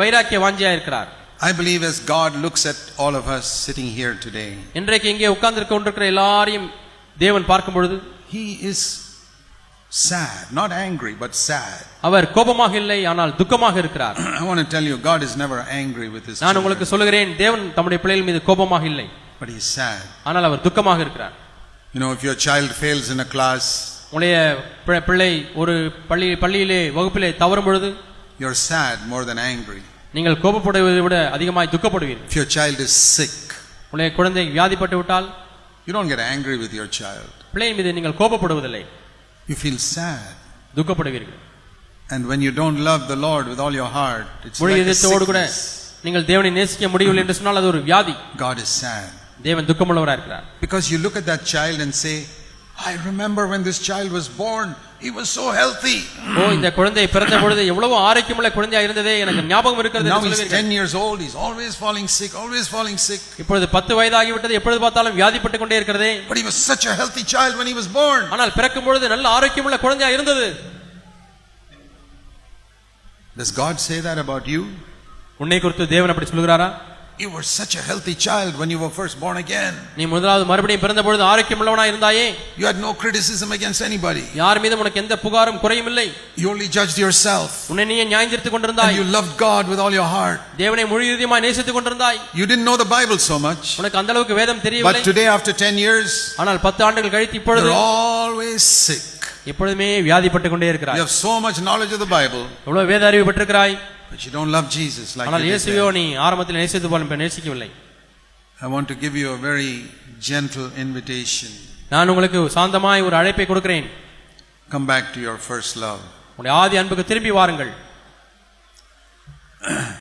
வைராக்கிய வாஞ்சியா இருக்கிறார் I believe as God looks at all of us sitting here today, இன்றைக்கு இங்கே உட்கார்ந்திருக்க கொண்டிருக்கிற எல்லாரையும் தேவன் பார்க்கும் பொழுது He is sad, not angry, but sad. அவர் கோபமாக இல்லை ஆனால் துக்கமாக இருக்கிறார் I want to tell you, God is never angry with His நான் children, உங்களுக்கு சொல்லுகிறேன் தேவன் தம்முடைய பிள்ளைகள் மீது கோபமாக இல்லை but He's sad. ஆனால் அவர் துக்கமாக இருக்கிறார் You know, if your child fails in a class, உங்களுடைய பி- பிள்ளை ஒரு பள்ளி பள்ளியிலே வகுப்பிலே தவறும் பொழுது you're sad more than angry. நீங்கள் கோபப்படுவதை விட அதிகமாய் துக்கப்படுவீர்கள் If your child is sick, உங்களுடைய குழந்தை வியாதிப்பட்டு விட்டால் you don't get angry with your child. பிள்ளையின் மீது நீங்கள் கோபப்படுவதில்லை You feel sad. துக்கப்படுவீர்கள் And when you don't love the Lord with all your heart, it's முழு like a இதயத்தோடு கூட sickness. நீங்கள் தேவனை நேசிக்க முடியவில்லை என்று சொன்னால் அது ஒரு வியாதி God is sad. தேவன் துக்கமுள்ளவராக இருக்கிறார் Because you look at that child and say, I remember when this child was born, He was so healthy. ஓ இந்த குழந்தை பிறந்த பொழுது எவ்வளவு ஆரோக்கியமுள்ள குழந்தையா இருந்ததே எனக்கு ஞாபகம் இருக்கிறது Now he's சொல்லுவீர்கள். 10 years old, he's always falling sick, always falling sick. இப்பொழுது பத்து வயதாகிவிட்டது எப்பொழுது பார்த்தாலும் வியாதிப்பட்டு கொண்டே இருக்கிறதே But he was such a healthy child when he was born. ஆனால் பிறக்கும் பொழுது நல்ல ஆரோக்கியமுள்ள குழந்தையா இருந்தது Does God say that about you? உன்னை குறித்து தேவன் அப்படி சொல்கிறாரா You were such a healthy child when you were first born again. நீ முதலாவது மறுபடியும் பிறந்த பொழுது ஆரோக்கியமுள்ளவனா இருந்தாயே You had no criticism against anybody. யார் மீதும் உனக்கு எந்த புகாரும் குறையும் இல்லை You only judged yourself. உன்னை நீயே நியாயந்திருத்துக் And கொண்டிருந்தாய் you loved God with all your heart. தேவனை முழு இதயமாய் நேசித்துக் கொண்டிருந்தாய் You didn't know the Bible so much. உனக்கு அந்த அளவுக்கு வேதம் But தெரியவில்லை today, after 10 years, ஆனால் பத்து ஆண்டுகள் கழித்து இப்பொழுது you're always sick. எப்பொழுதுமே வியாதிப்பட்டு கொண்டே You இருக்கிறாய் have so much knowledge of the Bible, எவ்வளவு வேத அறிவு பெற்றிருக்கிறாய் but you don't love Jesus like ஆனால் you did இயேசுவையோ then. நீ ஆரம்பத்தில் நேசித்து போல இப்ப நேசிக்கவில்லை I want to give you a very gentle invitation. நான் உங்களுக்கு சாந்தமாய் ஒரு அழைப்பை கொடுக்கிறேன் Come back to your first love. உங்களுடைய ஆதி அன்புக்கு திரும்பி வாருங்கள்